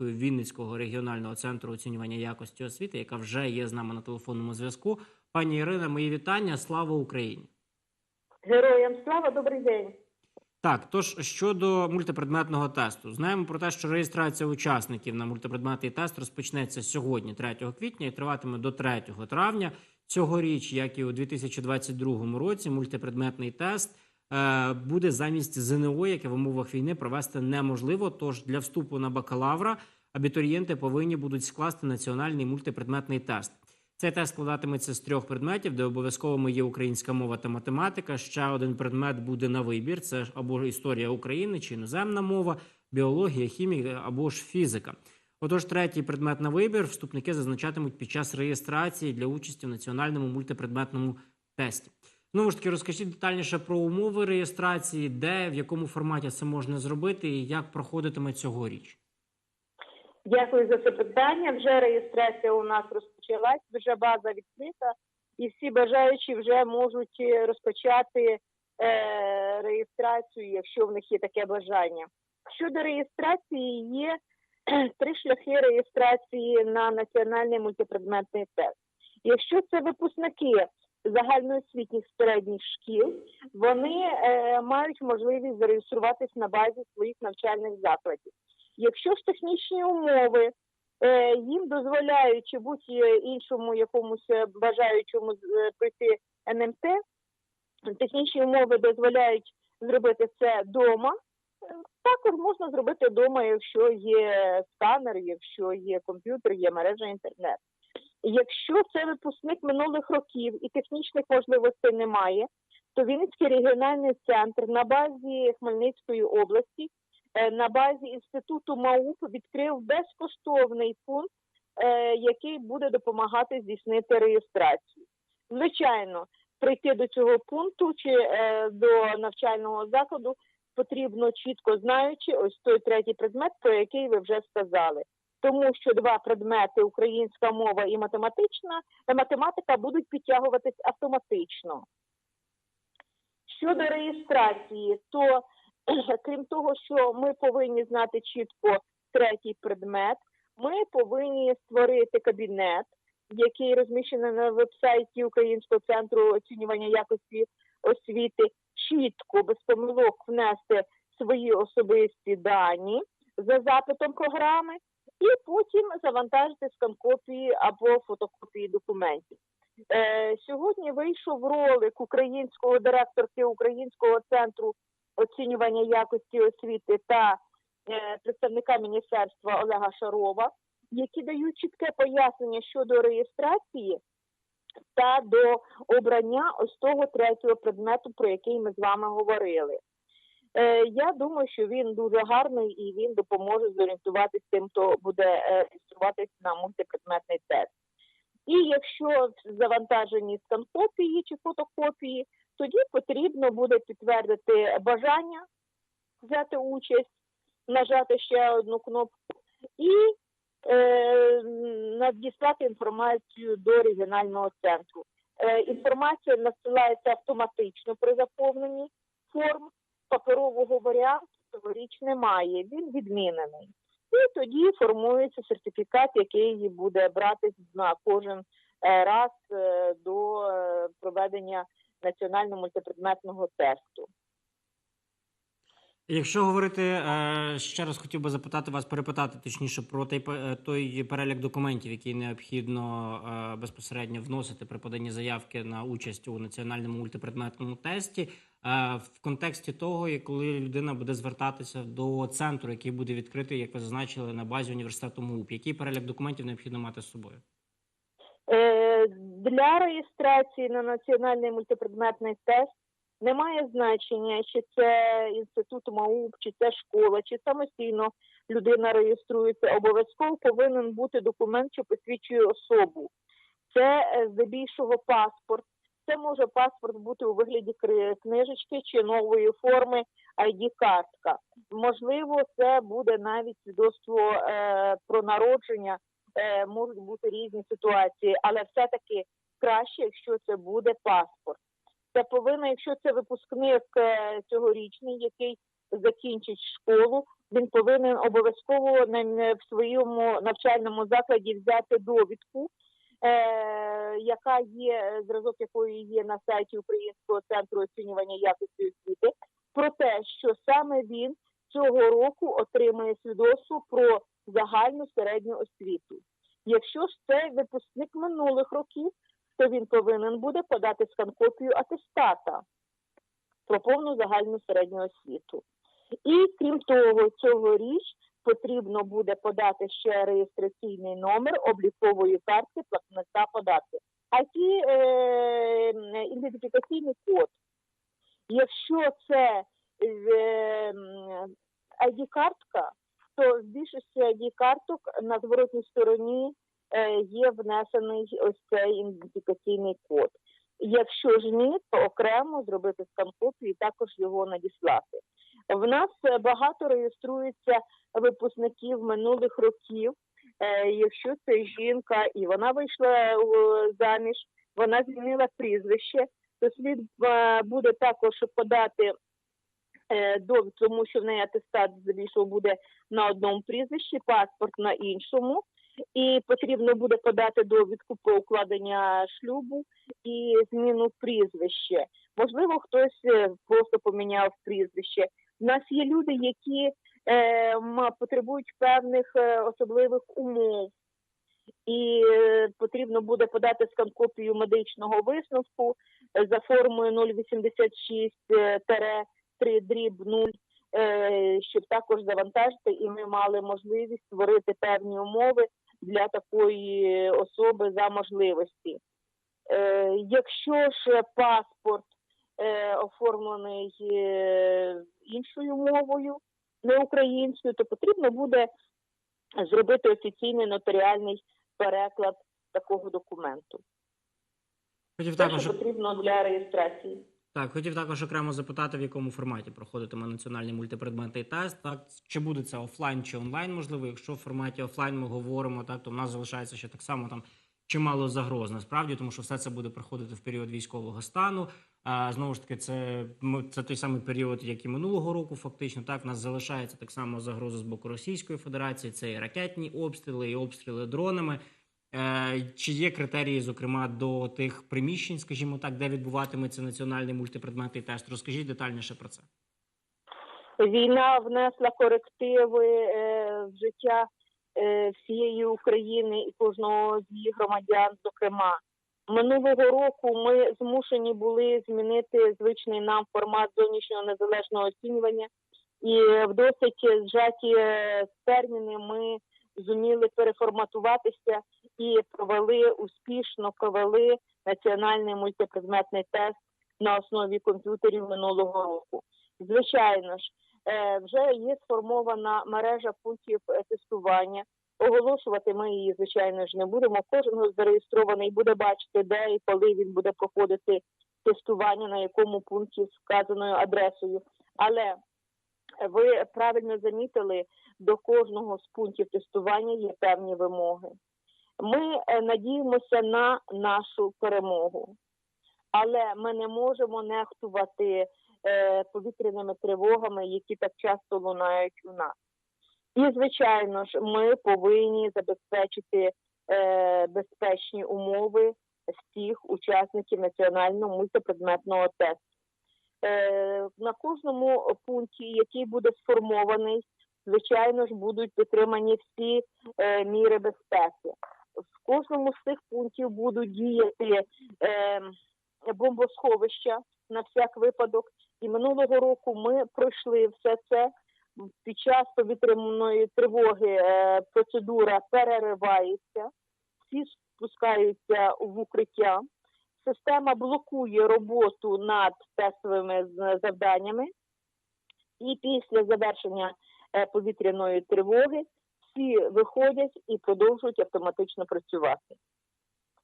Вінницького регіонального центру оцінювання якості освіти, яка вже є з нами на телефонному зв'язку. Пані Ірина, мої вітання. Слава Україні! Героям слава, добрий день. Так, тож щодо мультипредметного тесту, знаємо про те, що реєстрація учасників на мультипредметний тест розпочнеться сьогодні, 3 квітня, і триватиме до 3 травня. Цьогоріч, як і у 2022 році, мультипредметний тест буде замість ЗНО, яке в умовах війни провести неможливо. Тож для вступу на бакалавра абітурієнти повинні будуть скласти національний мультипредметний тест. Цей тест складатиметься з трьох предметів, де обов'язковими є українська мова та математика. Ще один предмет буде на вибір: це або історія України чи іноземна мова, біологія, хімія або ж фізика. Отож, третій предмет на вибір вступники зазначатимуть під час реєстрації для участі в національному мультипредметному тесті. Знову ж таки, розкажіть детальніше про умови реєстрації, де в якому форматі це можна зробити, і як проходитиме цьогоріч. Дякую за це питання. Вже реєстрація у нас розпочалась, вже база відкрита, і всі бажаючі вже можуть е, розпочати е, реєстрацію, якщо в них є таке бажання. Щодо реєстрації, є три шляхи реєстрації на національний мультипредметний тест. Якщо це випускники загальноосвітніх середніх шкіл, вони е, мають можливість зареєструватись на базі своїх навчальних закладів. Якщо ж технічні умови е, їм дозволяють чи будь-іншому якомусь е, бажаючому е, пройти НМТ, технічні умови дозволяють зробити це вдома. Також можна зробити вдома, якщо є сканер, якщо є комп'ютер, є мережа інтернет. Якщо це випускник минулих років і технічних можливостей немає, то Вінницький регіональний центр на базі Хмельницької області е, на базі інституту МАУП відкрив безкоштовний пункт, е, який буде допомагати здійснити реєстрацію. Звичайно, прийти до цього пункту чи е, до навчального закладу потрібно чітко знаючи ось той третій предмет, про який ви вже сказали. Тому що два предмети українська мова і математична математика будуть підтягуватись автоматично. Щодо реєстрації, то крім того, що ми повинні знати чітко третій предмет, ми повинні створити кабінет, який розміщений на вебсайті Українського центру оцінювання якості освіти, чітко без помилок внести свої особисті дані за запитом програми, і потім завантажити скан-копії або фотокопії документів. Е, сьогодні вийшов ролик українського директорки Українського центру оцінювання якості освіти та е, представника міністерства Олега Шарова, які дають чітке пояснення щодо реєстрації та до обрання ось того третього предмету, про який ми з вами говорили. Е, я думаю, що він дуже гарний і він допоможе зорієнтуватися тим, хто буде е, реєструватись на мультипредметний тест. І якщо завантажені скан-копії чи фотокопії, тоді потрібно буде підтвердити бажання взяти участь, нажати ще одну кнопку і е, надіслати інформацію до регіонального центру. Е, інформація надсилається автоматично при заповненні форм. Паперового варіанту цьогоріч немає, він відмінений. І тоді формується сертифікат, який буде братись на кожен е, раз е, до е, проведення національного мультипредметного тесту. Якщо говорити ще раз, хотів би запитати вас, перепитати точніше про той, той перелік документів, який необхідно безпосередньо вносити при поданні заявки на участь у національному мультипредметному тесті, в контексті того, і коли людина буде звертатися до центру, який буде відкритий, як ви зазначили, на базі університету МУП. Який перелік документів необхідно мати з собою? Е, Для реєстрації на національний мультипредметний тест немає значення, чи це інститут МАУП, чи це школа, чи самостійно людина реєструється. Обов'язково повинен бути документ, що посвідчує особу. Це е, здебільшого паспорт. Це може паспорт бути у вигляді книжечки чи нової форми ID-картка. Можливо, це буде навіть свідоцтво е, про народження е, можуть бути різні ситуації, але все-таки краще, якщо це буде паспорт. Це повинно, якщо це випускник е, цьогорічний, який закінчить школу, він повинен обов'язково на- в своєму навчальному закладі взяти довідку, яка є зразок якої є на сайті Українського центру оцінювання якості освіти, про те, що саме він цього року отримує свідоцтво про загальну середню освіту. Якщо ж це випускник минулих років, то він повинен буде подати сканкопію атестата про повну загальну середню освіту. І крім того, цьогоріч потрібно буде подати ще реєстраційний номер облікової картки платника податки. А ті е, ідентифікаційний код. Якщо це е, ID-картка, то в більшості ID-карток на зворотній стороні е, є внесений ось цей ідентифікаційний код. Якщо ж ні, то окремо зробити скан-копію і також його надіслати. В нас е, багато реєструється випускників минулих років. Е, Якщо це жінка і вона вийшла е, заміж, вона змінила прізвище, то слід буде також подати довід, тому що в неї атестат здебільшого буде на одному прізвищі, паспорт на іншому. І потрібно буде подати довідку про укладення шлюбу і зміну прізвища. Можливо, хтось просто поміняв прізвище. У нас є люди, які е, потребують певних е, особливих умов, і е, потрібно буде подати скан-копію медичного висновку е, за формою 086 3 дріб 0, е, щоб також завантажити, і ми мали можливість створити певні умови для такої особи за можливості. Якщо ж паспорт е, оформлений е, іншою мовою, не українською, то потрібно буде зробити офіційний нотаріальний переклад такого документу. Хотів Те, також що потрібно для реєстрації. Так, хотів також окремо запитати, в якому форматі проходитиме національний мультипредметний тест. Так, чи буде це офлайн чи онлайн? Можливо, якщо в форматі офлайн ми говоримо, так то в нас залишається ще так само там чимало загроз насправді, тому що все це буде проходити в період військового стану. А знову ж таки, це це той самий період, як і минулого року. Фактично, так в нас залишається так само загроза з боку Російської Федерації. Це і ракетні обстріли, і обстріли дронами. Е, Чи є критерії, зокрема, до тих приміщень, скажімо так, де відбуватиметься національний мультипредметний тест? Розкажіть детальніше про це. Війна внесла корективи е, в життя е, всієї України і кожного з її громадян, зокрема. Минулого року ми змушені були змінити звичний нам формат зовнішнього незалежного оцінювання, і в досить зжаті е, терміни ми зуміли переформатуватися і провели успішно провели національний мультипредметний тест на основі комп'ютерів минулого року. Звичайно ж, е, вже є сформована мережа пунктів е, тестування. Оголошувати ми її, звичайно ж, не будемо. Кожен зареєстрований буде бачити, де і коли він буде проходити тестування, на якому пункті з вказаною адресою. Але ви правильно замітили, до кожного з пунктів тестування є певні вимоги. Ми е, надіємося на нашу перемогу, але ми не можемо нехтувати е, повітряними тривогами, які так часто лунають у нас. І, звичайно ж, ми повинні забезпечити е, безпечні умови всіх учасників національного мультипредметного тесту. Е, на кожному пункті, який буде сформований, звичайно ж, будуть підтримані всі е, міри безпеки. В кожному з цих пунктів будуть діяти е, бомбосховища на всяк випадок. І минулого року ми пройшли все це. Під час повітряної тривоги е, процедура переривається, всі спускаються в укриття. Система блокує роботу над тестовими завданнями, і після завершення е, повітряної тривоги всі виходять і продовжують автоматично працювати.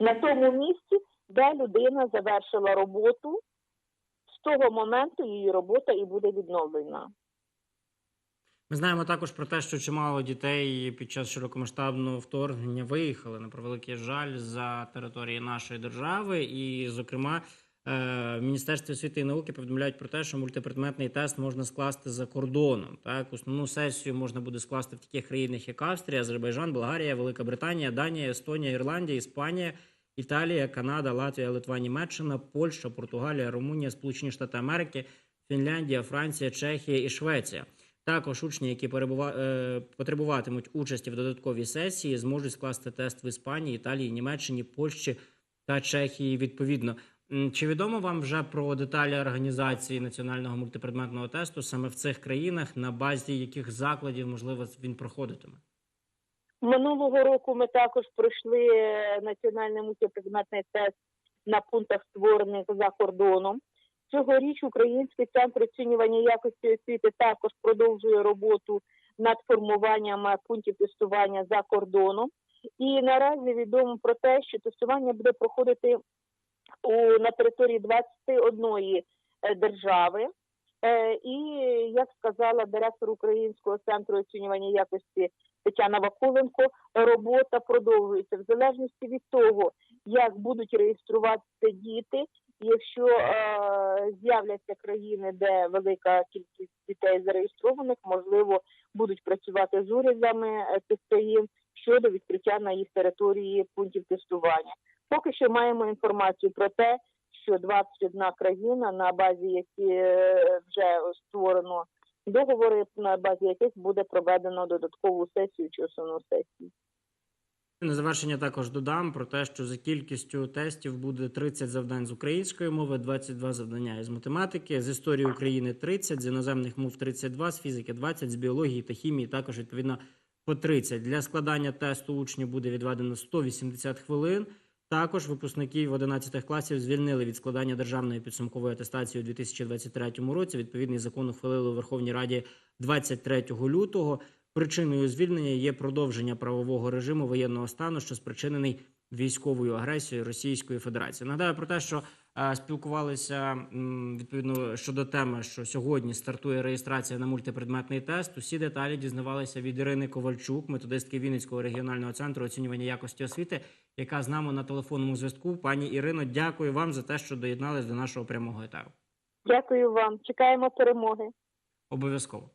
На тому місці, де людина завершила роботу, з того моменту її робота і буде відновлена. Ми знаємо також про те, що чимало дітей під час широкомасштабного вторгнення виїхали на превеликий жаль за території нашої держави, і, зокрема, е, в Міністерстві освіти і науки повідомляють про те, що мультипредметний тест можна скласти за кордоном. Так, основну сесію можна буде скласти в таких країнах, як Австрія, Азербайджан, Болгарія, Велика Британія, Данія, Естонія, Ірландія, Іспанія, Італія, Канада, Латвія, Литва, Німеччина, Польща, Португалія, Румунія, Сполучені Штати Америки, Фінляндія, Франція, Чехія і Швеція. Також учні, які е, потребуватимуть участі в додатковій сесії, зможуть скласти тест в Іспанії, Італії, Німеччині, Польщі та Чехії відповідно. Чи відомо вам вже про деталі організації національного мультипредметного тесту саме в цих країнах, на базі яких закладів можливо він проходитиме? Минулого року ми також пройшли національний мультипредметний тест на пунктах, створених за кордоном. Цьогоріч Український центр оцінювання якості освіти також продовжує роботу над формуванням пунктів тестування за кордоном. І наразі відомо про те, що тестування буде проходити у, на території 21 е, держави. Е, І як сказала директор Українського центру оцінювання якості Тетяна Вакуленко, робота продовжується в залежності від того, як будуть реєструватися діти. Якщо е, з'являться країни, де велика кількість дітей зареєстрованих, можливо, будуть працювати з урядами е, цих країн щодо відкриття на їх території пунктів тестування. Поки що маємо інформацію про те, що 21 країна, на базі які е, вже створено договори, на базі яких буде проведено додаткову сесію чи основну сесію. На завершення також додам про те, що за кількістю тестів буде 30 завдань з української мови, 22 завдання із математики, з історії України 30, з іноземних мов 32, з фізики 20, з біології та хімії також відповідно по 30. Для складання тесту учнів буде відведено 180 хвилин. Також випускників 11 класів звільнили від складання державної підсумкової атестації у 2023 році. Відповідний закон ухвалили у Верховній Раді 23 лютого. Причиною звільнення є продовження правового режиму воєнного стану, що спричинений військовою агресією Російської Федерації. Нагадаю про те, що е, спілкувалися відповідно щодо теми, що сьогодні стартує реєстрація на мультипредметний тест. Усі деталі дізнавалися від Ірини Ковальчук, методистки Вінницького регіонального центру оцінювання якості освіти, яка з нами на телефонному зв'язку. Пані Ірино, дякую вам за те, що доєднались до нашого прямого етеру. Дякую вам. Чекаємо перемоги. Обов'язково.